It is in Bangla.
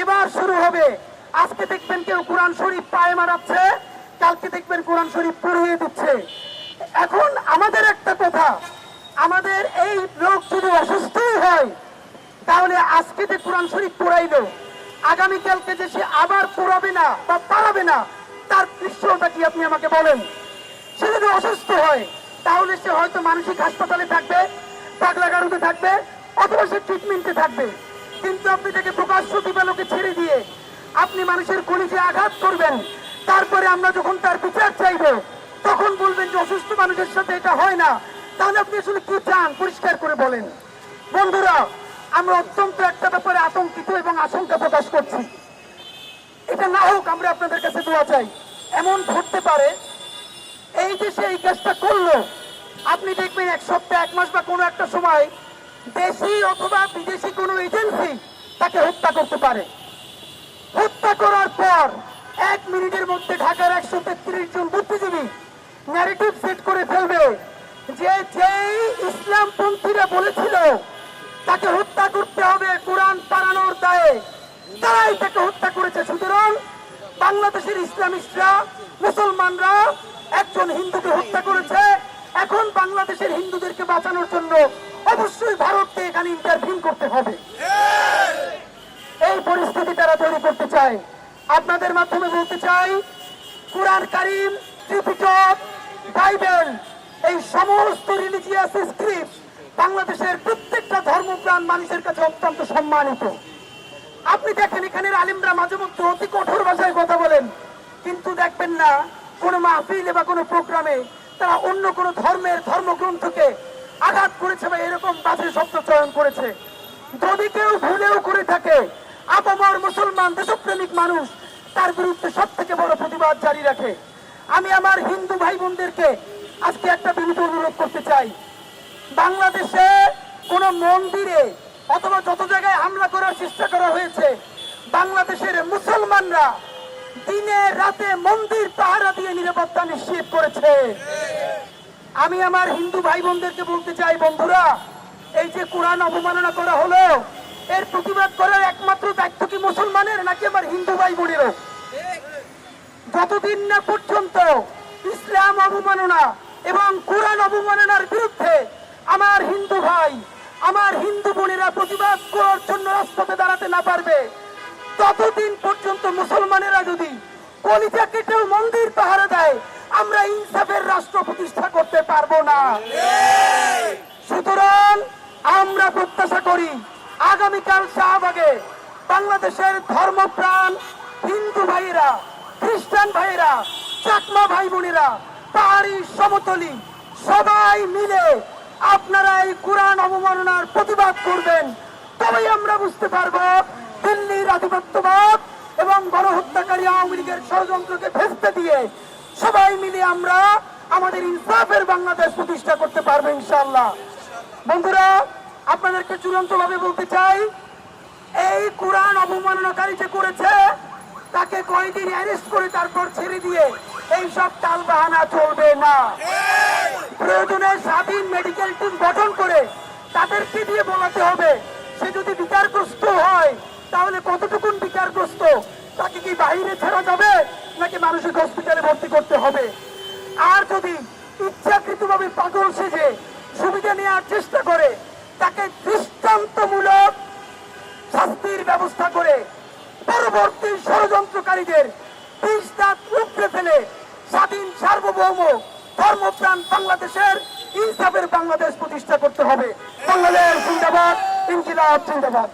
এবার শুরু হবে। আজকে দেখবেন কেউ কোরআন শরীফ পায়ে মারাচ্ছে, কালকে দেখবেন কোরআন শরীফ পড়িয়ে দিচ্ছে। এখন আমাদের একটা কথা, আমাদের এই লোক যদি অসুস্থই হয়, তাহলে আজকে যে কোরআন শরীফ পড়াইলো, আগামীকালকে যে সে আবার পড়াবে না বা পারাবে না, তার দৃশ্যটা কি আপনি আমাকে বলেন? সে যদি অসুস্থ হয়, তাহলে সে হয়তো মানসিক হাসপাতালে থাকবে পাগলাগারুতে থাকবে, অথবা সে ট্রিটমেন্টে থাকবে। কিন্তু আপনি তাকে প্রকাশ্য দিবালোকে ছেড়ে দিয়ে আপনি মানুষের কলিজে আঘাত করবেন, তারপরে আমরা যখন তার বিচার চাইব, তখন বলবেন যে অসুস্থ মানুষের সাথে এটা হয় না। তাহলে আপনি আসলে কি চান? পরিষ্কার করে বলেন। বন্ধুরা, আমরা অত্যন্ত একটা ব্যাপারে আতঙ্কিত এবং আশঙ্কা প্রকাশ করছি। এটা না হোক আমরা আপনাদের কাছে দোয়া চাই। এমন ঘটতে পারে, এই যে সে এই কাজটা করল, আপনি দেখবেন এক সপ্তাহ, এক মাস বা কোনো একটা সময় দেশি অথবা বিদেশি কোনো এজেন্সি তাকে হত্যা করতে পারে। হত্যা করার পর এক মিনিটের মধ্যে ঢাকার একশো তেত্রিশ জন বুদ্ধিজীবী ন্যারেটিভ সেট করে ফেলবে। যে যেই ইসলামপন্থীরা বলেছিল তাকে হত্যা করতে হবে কোরআন তাড়ানোর দায়ে, তারাই তাকে হত্যা করেছে। সুতরাং বাংলাদেশের ইসলামিস্টরা, মুসলমানরা একজন হিন্দুকে হত্যা করেছে। এখন বাংলাদেশের হিন্দুদেরকে বাঁচানোর জন্য অবশ্যই ভারতকে এখানে ইন্টারভিউ করতে হবে। এই পরিস্থিতি তারা তৈরি করতে চায়। আপনাদের মাধ্যমে বলতে চাই, কোরআন কারিম ত্রিপিটক বাইবেল, এই সমস্ত রিলিজিয়াস স্ক্রিপ্ট বাংলাদেশের প্রত্যেকটা ধর্মপ্রাণ মানুষের কাছে অত্যন্ত সম্মানিত। আপনি দেখেন, এখানের আলিমরা মাঝে মধ্যে অতি কঠোর ভাষায় কথা বলেন, কিন্তু দেখবেন না, কোনো মাহফিলে বা কোনো প্রোগ্রামে তারা অন্য কোনো ধর্মের ধর্মগ্রন্থকে আঘাত করেছে বা এরকম বাজে শব্দ চয়ন করেছে। যদি কেউ ভুলেও করে থাকে, আপামর মুসলমান, দেশপ্রেমিক মানুষ, তার বিরুদ্ধে সব থেকে বড় প্রতিবাদ জারি রাখে। আমি আমার হিন্দু ভাই বোনদেরকে আজকে একটা বিনীত অনুরোধ করতে চাই। বাংলাদেশে কোন মন্দিরে অথবা যত জায়গায় হামলা করার চেষ্টা করা হয়েছে, বাংলাদেশের মুসলমানরা দিনে রাতে মন্দির পাহারা দিয়ে নিরাপত্তা নিশ্চিত করেছে। আমি আমার হিন্দু ভাই বোনদেরকে বলতে চাই, বন্ধুরা, এই যে কোরআন অবমাননা করা হলো, এর প্রতিবাদ করার একমাত্র দায়িত্ব কি মুসলমানের নাকি আমার হিন্দু ভাই বোনেরও যতদিন না পর্যন্ত ইসলাম অবমাননা এবং কোরআন অবমাননার বিরুদ্ধে আমার হিন্দু ভাই, আমার হিন্দু বোনেরা প্রতিবাদ করার জন্য রাস্তাতে দাঁড়াতে না পারবে, ততদিন পর্যন্ত মুসলমানেরা যদি কলিজা কেটেও মন্দির পাহারা দেয় আমরা ইনসাফের রাষ্ট্র প্রতিষ্ঠা করতে পারব না। সুতরাং আমরা প্রত্যাশা করি, আগামীকাল শাহবাগে বাংলাদেশের ধর্মপ্রাণ হিন্দু ভাইয়েরা, খ্রিস্টান ভাইয়েরা, চাকমা ভাই বোনেরা পাহাড়ি সমতলি, সবাই মিলে আপনারা এই কোরআন অবমাননার প্রতিবাদ করবেন। তবেই আমরা বুঝতে পারব দিল্লির আধিপত্যবাদ এবং গণহত্যাকারী আওয়ামী লীগের ষড়যন্ত্রকে ভেস্তে দিয়ে সবাই মিলে আমরা আমাদের ইনসাফের বাংলাদেশ প্রতিষ্ঠা করতে পারব ইনশাআল্লাহ। বন্ধুরা, আপনাদেরকে চূড়ান্ত ভাবে বলতে চাই, এই কোরআন অবমাননাকারী যে করেছে, তাকে কয়েকদিন অ্যারেস্ট করে তারপর ছেড়ে দিয়ে এই সব টাল বাহানা চলবে না। প্রয়োজনে স্বাধীন মেডিকেল টিম গঠন করে তাদেরকে দিয়ে বলাতে হবে, সে যদি বিচারগ্রস্ত হয়, তাহলে কতটুকুন বিচারগ্রস্ত? তাকে কি বাইরে ছাড়া যাবে? নাকি মানসিক হসপিটালে ভর্তি করতে হবে। আর যদি ইচ্ছাকৃতভাবে পাগল সেজে সুবিধা নেওয়ার চেষ্টা করে, তাকে দৃষ্টান্তমূলক শাস্তির ব্যবস্থা করে পরবর্তী ষড়যন্ত্রকারীদের বিষ দাঁত উপড়ে ফেলে স্বাধীন সার্বভৌম ধর্মপ্রাণ বাংলাদেশের ইনসাফের বাংলাদেশ প্রতিষ্ঠা করতে হবে। বাংলাদেশ জিন্দাবাদ, ইনকিলাব জিন্দাবাদ।